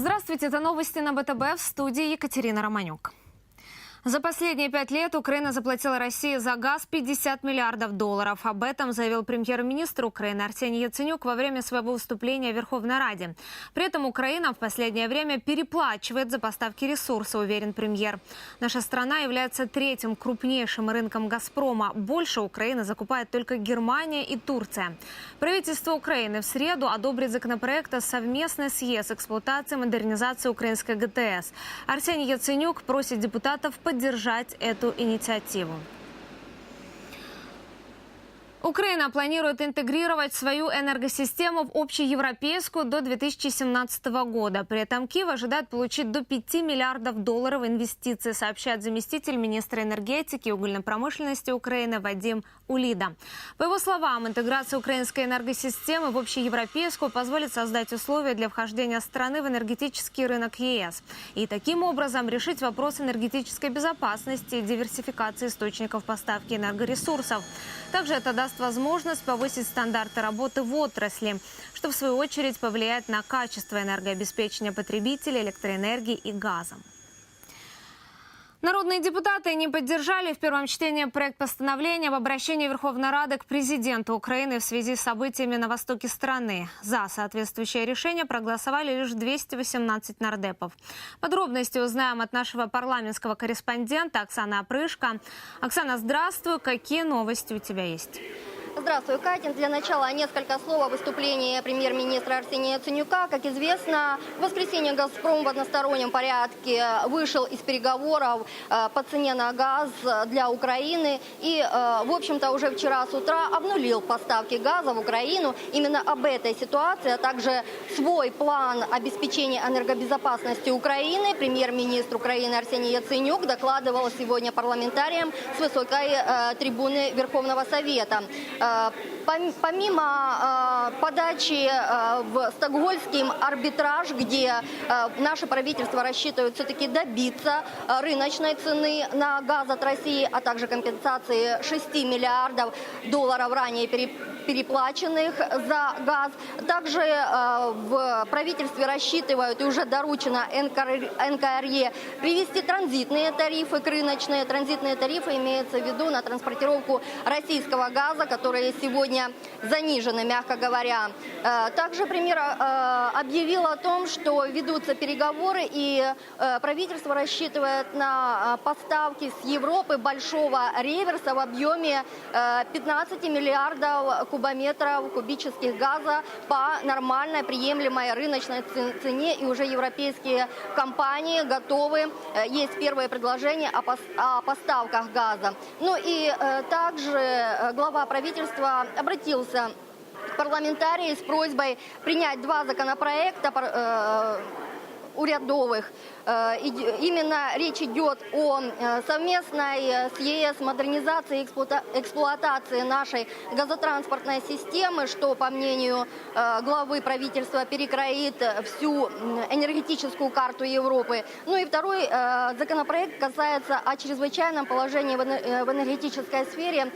Здравствуйте, это новости на БТБ в студии Екатерина Романюк. За последние пять лет Украина заплатила России за газ 50 миллиардов долларов. Об этом заявил премьер-министр Украины Арсений Яценюк во время своего выступления в Верховной Раде. При этом Украина в последнее время переплачивает за поставки ресурса, уверен премьер. Наша страна является третьим крупнейшим рынком «Газпрома». Больше Украины закупает только Германия и Турция. Правительство Украины в среду одобрит законопроект о совместной съезд эксплуатации и модернизации украинской ГТС. Арсений Яценюк просит депутатов поддержать эту инициативу. Украина планирует интегрировать свою энергосистему в общеевропейскую до 2017 года. При этом Киев ожидает получить до 5 миллиардов долларов инвестиций, сообщает заместитель министра энергетики и угольной промышленности Украины Вадим Улида. По его словам, интеграция украинской энергосистемы в общеевропейскую позволит создать условия для вхождения страны в энергетический рынок ЕС и таким образом решить вопрос энергетической безопасности и диверсификации источников поставки энергоресурсов. Также это даст возможность повысить стандарты работы в отрасли, что в свою очередь повлияет на качество энергообеспечения потребителей электроэнергии и газа. Народные депутаты не поддержали в первом чтении проект постановления об обращении Верховной Рады к президенту Украины в связи с событиями на востоке страны. За соответствующее решение проголосовали лишь 218 нардепов. Подробности узнаем от нашего парламентского корреспондента Оксаны Опрышко. Оксана, здравствуй. Какие новости у тебя есть? Здравствуй, Катин. Для начала несколько слов о выступлении премьер-министра Арсения Яценюка. Как известно, в воскресенье «Газпром» в одностороннем порядке вышел из переговоров э, по цене на газ для Украины и, э, в общем-то, уже вчера с утра обнулил поставки газа в Украину. Именно об этой ситуации, а также свой план обеспечения энергобезопасности Украины премьер-министр Украины Арсений Яценюк докладывал сегодня парламентариям с высокой э, трибуны Верховного Совета. Э, помимо э, подачи э, в Стокгольмский арбитраж, где наше правительство рассчитывает все-таки добиться рыночной цены на газ от России, а также компенсации 6 миллиардов долларов ранее переплаченных за газ. Также в правительстве рассчитывают и уже доручено НКРЕ привести транзитные тарифы к рыночные. Транзитные тарифы имеются в виду на транспортировку российского газа, который сегодня занижены, мягко говоря. Э, также премьер э, объявил о том, что ведутся переговоры и э, правительство рассчитывает на поставки с Европы большого реверса в объеме 15 миллиардов кубометров кубических газа по нормальной приемлемой рыночной цене. И уже европейские компании готовы. Есть первые предложения о поставках газа. Ну и также глава правительства обратился к парламентарии с просьбой принять два законопроекта э, урядовых Э, именно речь идет о э, совместной э, с ЕС модернизации и эксплуатации нашей газотранспортной системы, что, по мнению главы правительства, перекроит всю энергетическую карту Европы. Ну и второй законопроект касается о чрезвычайном положении в энергетической сфере,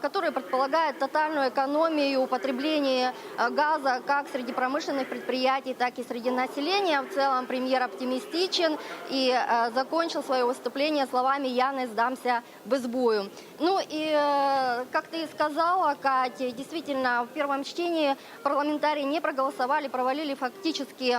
который предполагает тотальную экономию употребления газа как среди промышленных предприятий, так и среди населения. В целом премьер оптимистичен и э, закончил свое выступление словами «Я не сдамся без бою». Ну и, э, как ты сказала, Катя, действительно, в первом чтении парламентарии не проголосовали, провалили фактически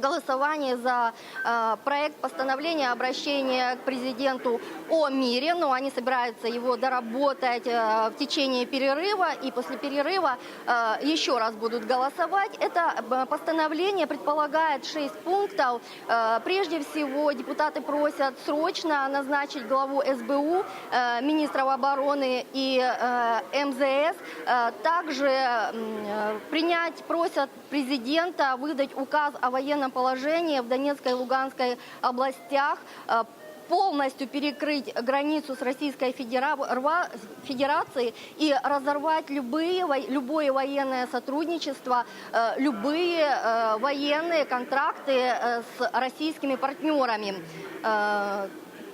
голосование за э, проект постановления обращения к президенту о мире, но они собираются его доработать э, в течение перерыва, и после перерыва э, еще раз будут голосовать. Это э, постановление предполагает шесть пунктов. Э, прежде всего, депутаты просят срочно назначить главу СБУ, э, министров обороны и э, МЗС. Э, также э, принять просят президента выдать указ о военном военном положении в Донецкой и Луганской областях э, полностью перекрыть границу с Российской Федерацией и разорвать любые, любое военное сотрудничество, э, любые э, военные контракты с российскими партнерами.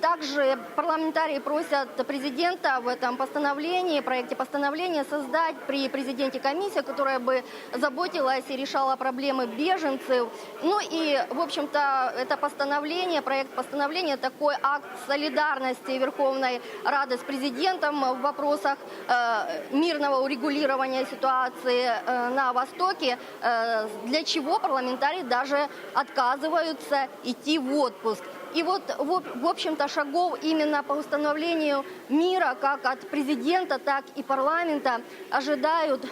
Также парламентарии просят президента в этом постановлении, проекте постановления создать при президенте комиссию, которая бы заботилась и решала проблемы беженцев. Ну и, в общем-то, это постановление, проект постановления, такой акт солидарности Верховной Рады с президентом в вопросах э, мирного урегулирования ситуации э, на Востоке, э, для чего парламентарии даже отказываются идти в отпуск. И вот, в общем-то, шагов именно по установлению мира как от президента, так и парламента ожидают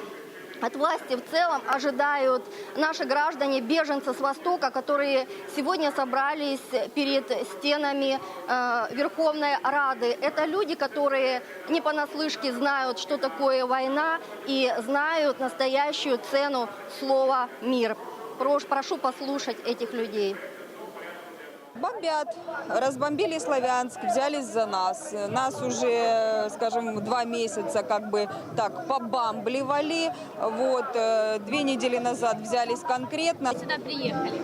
от власти в целом ожидают наши граждане, беженцы с Востока, которые сегодня собрались перед стенами э, Верховной Рады. Это люди, которые не понаслышке знают, что такое война и знают настоящую цену слова «мир». Прош- Прошу послушать этих людей. Бомбят. Разбомбили Славянск, взялись за нас. Нас уже, скажем, два месяца как бы так побамбливали. Вот, э, две недели назад взялись конкретно. сюда приехали?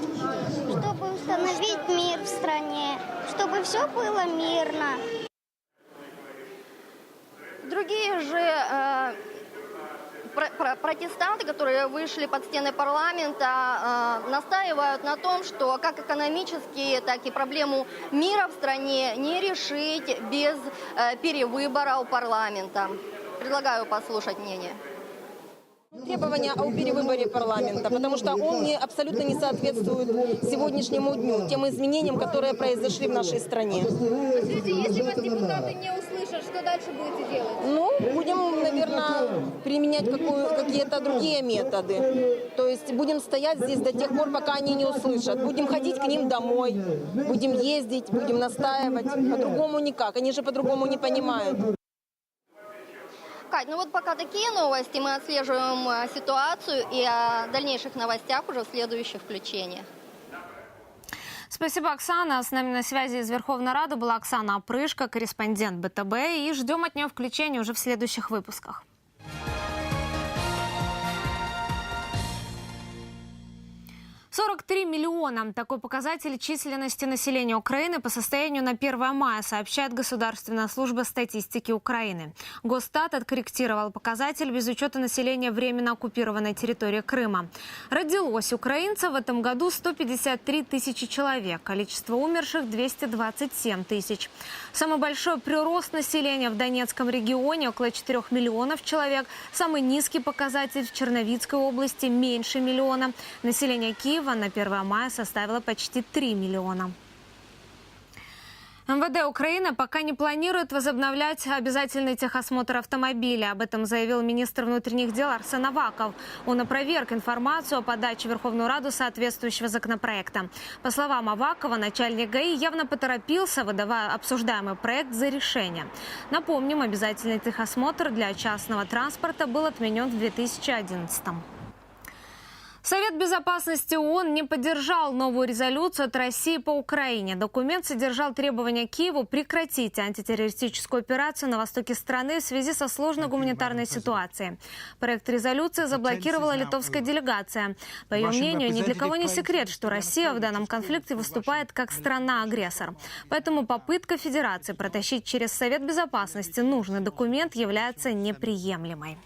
чтобы установить мир в стране, чтобы все было мирно. Другие же э, протестанты, которые вышли под стены парламента, э, настаивают на том, что как экономические, так и проблему мира в стране не решить без э, перевыборов парламента. Предлагаю послушать мнение. требования о перевыборе парламента, потому что он не, абсолютно не соответствует сегодняшнему дню, тем изменениям, которые произошли в нашей стране. Скажите, если вас депутаты не услышат, что дальше будете делать? Ну, будем, наверное, применять какие-то другие методы. То есть будем стоять здесь до тех пор, пока они не услышат. Будем ходить к ним домой, будем ездить, будем настаивать. По-другому никак. Они же по-другому не понимают. Кать, ну вот пока такие новости, мы отслеживаем э, ситуацию и о дальнейших новостях уже в следующих включениях. Спасибо, Оксана. С нами на связи из Верховной Рады была Оксана Опрышко, корреспондент БТБ. И ждем от нее включения уже в следующих выпусках. Сорок три миллиона. Такой показатель численности населения Украины по состоянию на 1 мая, сообщает Государственная служба статистики Украины. Госстат откорректировал показатель без учета населения временно оккупированной территории Крыма. Родилось украинцев в этом году 153 тысячи человек. Количество умерших 227 тысяч. Самый большой прирост населения в Донецком регионе около 4 миллионов человек. Самый низкий показатель в Черновицкой области меньше миллиона. Население Киева на 1 мая составило почти 3 миллиона. МВД Украины пока не планирует возобновлять обязательный техосмотр автомобиля. Об этом заявил министр внутренних дел Арсен Аваков. Он опроверг информацию о подаче в Верховную Раду соответствующего законопроекта. По словам Авакова, начальник ГАИ явно поторопился, выдавая обсуждаемый проект за решение. Напомним, обязательный техосмотр для частного транспорта был отменен в 2011 -м. Совет безопасности ООН не поддержал новую резолюцию от России по Украине. Документ содержал требования Киеву прекратить антитеррористическую операцию на востоке страны в связи со сложной гуманитарной ситуацией. Проект резолюции заблокировала литовская делегация. По ее мнению, ни для кого не секрет, что Россия в данном конфликте выступает как страна-агрессор. Поэтому попытка Федерации протащить через Совет безопасности нужный документ является неприемлемой.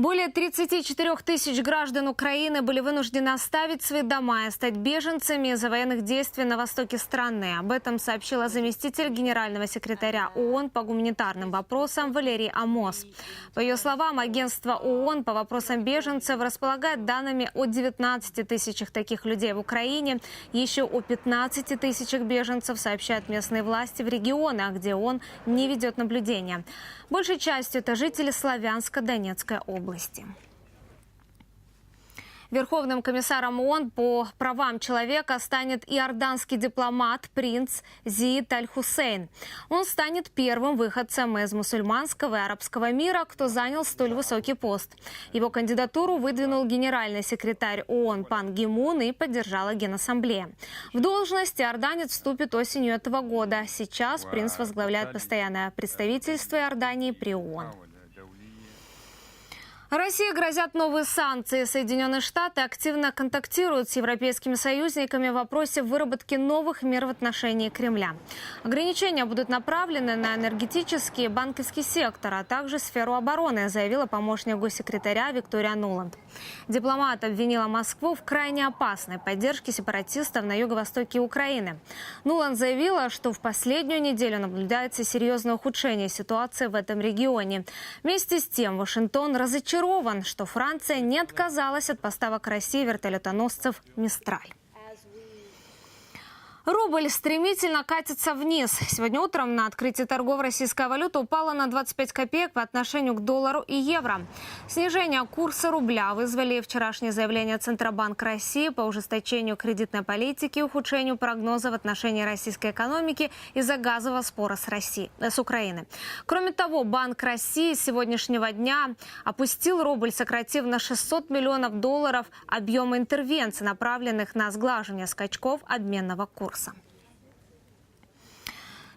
Более 34 тысяч граждан Украины были вынуждены оставить свои дома и стать беженцами из-за военных действий на востоке страны. Об этом сообщила заместитель генерального секретаря ООН по гуманитарным вопросам Валерий Амос. По ее словам, агентство ООН по вопросам беженцев располагает данными о 19 тысячах таких людей в Украине. Еще о 15 тысячах беженцев сообщают местные власти в регионах, где ООН не ведет наблюдения. Большей частью это жители Славянска-Донецкой области. Верховным комиссаром ООН по правам человека станет иорданский дипломат принц Зиид Аль-Хусейн. Он станет первым выходцем из мусульманского и арабского мира, кто занял столь высокий пост. Его кандидатуру выдвинул генеральный секретарь ООН Пан Ги Мун и поддержала Генассамблея. В должность иорданец вступит осенью этого года. Сейчас принц возглавляет постоянное представительство Иордании при ООН. России грозят новые санкции. Соединенные Штаты активно контактируют с европейскими союзниками в вопросе выработки новых мер в отношении Кремля. Ограничения будут направлены на энергетический и банковский сектор, а также сферу обороны, заявила помощник госсекретаря Виктория Нуланд. Дипломат обвинила Москву в крайне опасной поддержке сепаратистов на юго-востоке Украины. Нуланд заявила, что в последнюю неделю наблюдается серьезное ухудшение ситуации в этом регионе. Вместе с тем Вашингтон разочарован, что Франция не отказалась от поставок России вертолетоносцев «Мистраль». Рубль стремительно катится вниз. Сегодня утром на открытии торгов российская валюта упала на 25 копеек по отношению к доллару и евро. Снижение курса рубля вызвали вчерашнее заявление Центробанка России по ужесточению кредитной политики и ухудшению прогноза в отношении российской экономики из-за газового спора с, Россией, с Украиной. Кроме того, Банк России с сегодняшнего дня опустил рубль, сократив на 600 миллионов долларов объемы интервенций, направленных на сглаживание скачков обменного курса. awesome.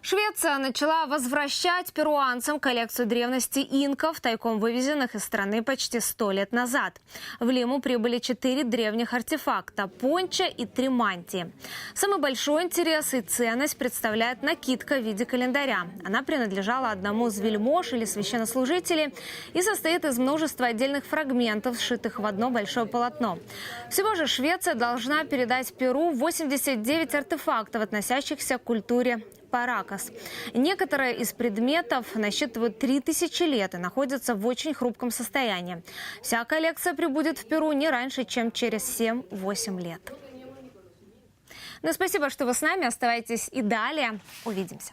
Швеция начала возвращать перуанцам коллекцию древности инков, тайком вывезенных из страны почти сто лет назад. В Лиму прибыли четыре древних артефакта – понча и три мантии. Самый большой интерес и ценность представляет накидка в виде календаря. Она принадлежала одному из вельмож или священнослужителей и состоит из множества отдельных фрагментов, сшитых в одно большое полотно. Всего же Швеция должна передать Перу 89 артефактов, относящихся к культуре Паракас. Некоторые из предметов насчитывают 3000 лет и находятся в очень хрупком состоянии. Вся коллекция прибудет в Перу не раньше, чем через 7-8 лет. Ну, спасибо, что вы с нами. Оставайтесь и далее. Увидимся.